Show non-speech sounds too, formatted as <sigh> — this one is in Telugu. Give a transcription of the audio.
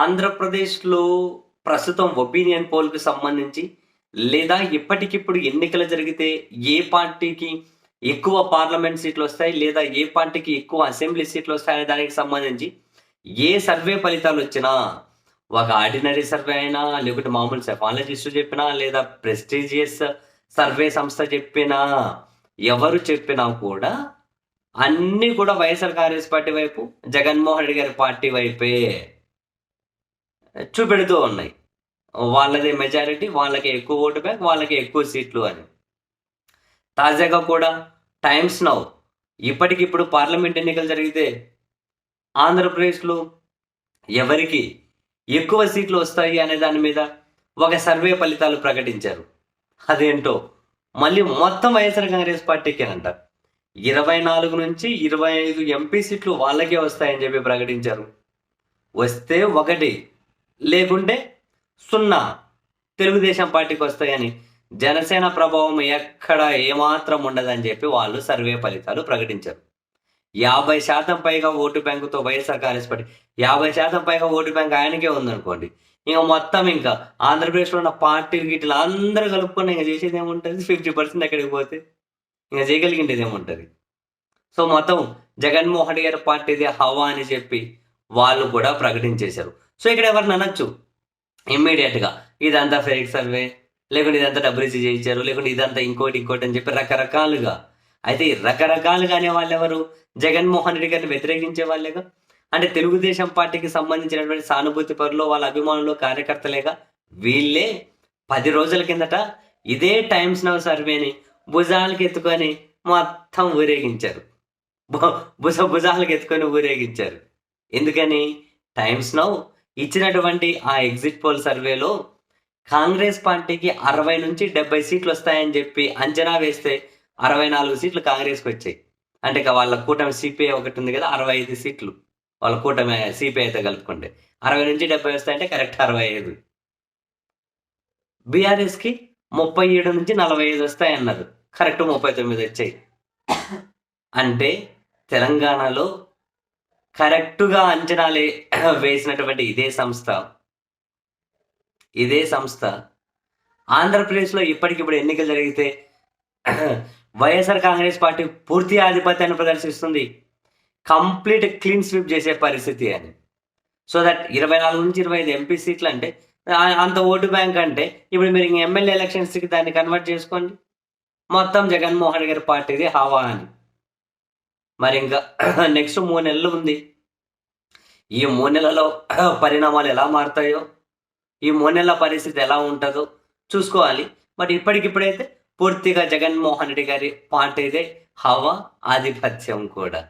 ఆంధ్రప్రదేశ్లో ప్రస్తుతం ఒపీనియన్ పోల్కి సంబంధించి లేదా ఇప్పటికిప్పుడు ఎన్నికలు జరిగితే ఏ పార్టీకి ఎక్కువ పార్లమెంట్ సీట్లు వస్తాయి లేదా ఏ పార్టీకి ఎక్కువ అసెంబ్లీ సీట్లు వస్తాయనే దానికి సంబంధించి ఏ సర్వే ఫలితాలు వచ్చినా ఒక ఆర్డినరీ సర్వే అయినా లేకుంటే మామూలు సెఫాలజిస్టు చెప్పినా లేదా ప్రెస్టీజియస్ సర్వే సంస్థ చెప్పినా ఎవరు చెప్పినా కూడా అన్నీ కూడా వైఎస్ఆర్ కాంగ్రెస్ పార్టీ వైపు జగన్మోహన్ రెడ్డి గారి పార్టీ వైపే. చూపెడుతూ ఉన్నాయి. వాళ్ళది మెజారిటీ వాళ్ళకి ఎక్కువ ఓటు బ్యాంక్ వాళ్ళకి ఎక్కువ సీట్లు అని. తాజాగా కూడా టైమ్స్ నౌ ఇప్పటికిప్పుడు పార్లమెంట్ ఎన్నికలు జరిగితే ఆంధ్రప్రదేశ్లో ఎవరికి ఎక్కువ సీట్లు వస్తాయి అనే దాని మీద ఒక సర్వే ఫలితాలు ప్రకటించారు. అదేంటో మళ్ళీ మొత్తం వైఎస్ఆర్ కాంగ్రెస్ పార్టీకి అంట. ఇరవై నాలుగు నుంచి ఇరవై ఐదు ఎంపీ సీట్లు వాళ్ళకే వస్తాయని చెప్పి ప్రకటించారు. వస్తే ఒకటి లేకుంటే సున్నా. తెలుగుదేశం పార్టీకి వస్తాయని. జనసేన ప్రభావం ఎక్కడ ఏమాత్రం ఉండదని చెప్పి వాళ్ళు సర్వే ఫలితాలు ప్రకటించారు. యాభై శాతం పైగా ఓటు బ్యాంకుతో వైఎస్ఆర్ కాంగ్రెస్ పార్టీ యాభై శాతం పైగా ఓటు బ్యాంక్ ఆయనకే ఉందనుకోండి ఇంకా మొత్తం ఇంకా ఆంధ్రప్రదేశ్లో ఉన్న పార్టీలు గిట్ల అందరూ కలుపుకొని ఇంకా చేసేది ఏముంటుంది? ఫిఫ్టీ పర్సెంట్ ఎక్కడికి పోతే ఇంకా చేయగలిగిండేది ఏముంటుంది? సో మొత్తం జగన్మోహన్ గారి పార్టీది హవా అని చెప్పి వాళ్ళు కూడా ప్రకటించేశారు. సో ఇక్కడ ఎవరిని అనొచ్చు? ఇమ్మీడియట్గా. ఇదంతా ఫేక్ సర్వే లేకుంటే ఇదంతా డబ్బులు ఇచ్చి చేయించారు లేకుంటే ఇదంతా ఇంకోటి ఇంకోటి అని చెప్పి రకరకాలుగా. అయితే ఈ రకరకాలుగా అనే వాళ్ళు ఎవరు? జగన్మోహన్ రెడ్డి గారిని వ్యతిరేకించే వాళ్ళేగా? అంటే తెలుగుదేశం పార్టీకి సంబంధించినటువంటి సానుభూతి పరులు వాళ్ళ అభిమానులు కార్యకర్తలేగా? వీళ్ళే పది రోజుల కిందట ఇదే టైమ్స్ నవ్ సర్వేని భుజాలకు ఎత్తుకొని మొత్తం ఊరేగించారు. భుజ భుజాలకు ఎత్తుకొని ఊరేగించారు. ఎందుకని? టైమ్స్ నవ్ ఇచ్చినటువంటి ఆ ఎగ్జిట్ పోల్ సర్వేలో కాంగ్రెస్ పార్టీకి అరవై నుంచి డెబ్బై సీట్లు వస్తాయని చెప్పి అంచనా వేస్తే అరవై నాలుగు సీట్లు కాంగ్రెస్కి వచ్చాయి. అంటే ఇక వాళ్ళ కూటమి సిపిఐ ఒకటి ఉంది కదా అరవై ఐదు సీట్లు. వాళ్ళ కూటమి సిపిఐతో కలుపుకుంటే అరవై నుంచి డెబ్బై వస్తాయంటే కరెక్ట్ అరవై ఐదు. బీఆర్ఎస్కి ముప్పై ఏడు నుంచి నలభై ఐదు వస్తాయన్నారు కరెక్ట్ ముప్పై తొమ్మిది వచ్చాయి. అంటే తెలంగాణలో కరెక్టుగా అంచనాలే వేసినటువంటి ఇదే సంస్థ. ఇదే సంస్థ. ఆంధ్రప్రదేశ్లో ఇప్పటికిప్పుడు ఎన్నికలు జరిగితే వైఎస్ఆర్ కాంగ్రెస్ పార్టీ పూర్తి ఆధిపత్యాన్ని ప్రదర్శిస్తుంది. కంప్లీట్ క్లీన్ స్వీప్ చేసే పరిస్థితి అని సో దట్ ఇరవై నాలుగు నుంచి ఇరవై ఐదు ఎంపీ సీట్లు అంటే అంత ఓటు బ్యాంక్ అంటే ఇప్పుడు మీరు ఇంక ఎమ్మెల్యే ఎలక్షన్స్కి దాన్ని కన్వర్ట్ చేసుకోండి. మొత్తం జగన్మోహన్ గారి పార్టీది హవా అని మరి ఇంకా <clears throat> నెక్స్ట్ మూడు నెలలు ఉంది. ఈ మూడు నెలలో <clears throat> పరిణామాలు ఎలా మారుతాయో ఈ మూడు నెలల పరిస్థితి ఎలా ఉంటుందో చూసుకోవాలి. బట్ ఇప్పటికిప్పుడైతే పూర్తిగా జగన్మోహన్ రెడ్డి గారి పార్టీదే హవా ఆధిపత్యం కూడా.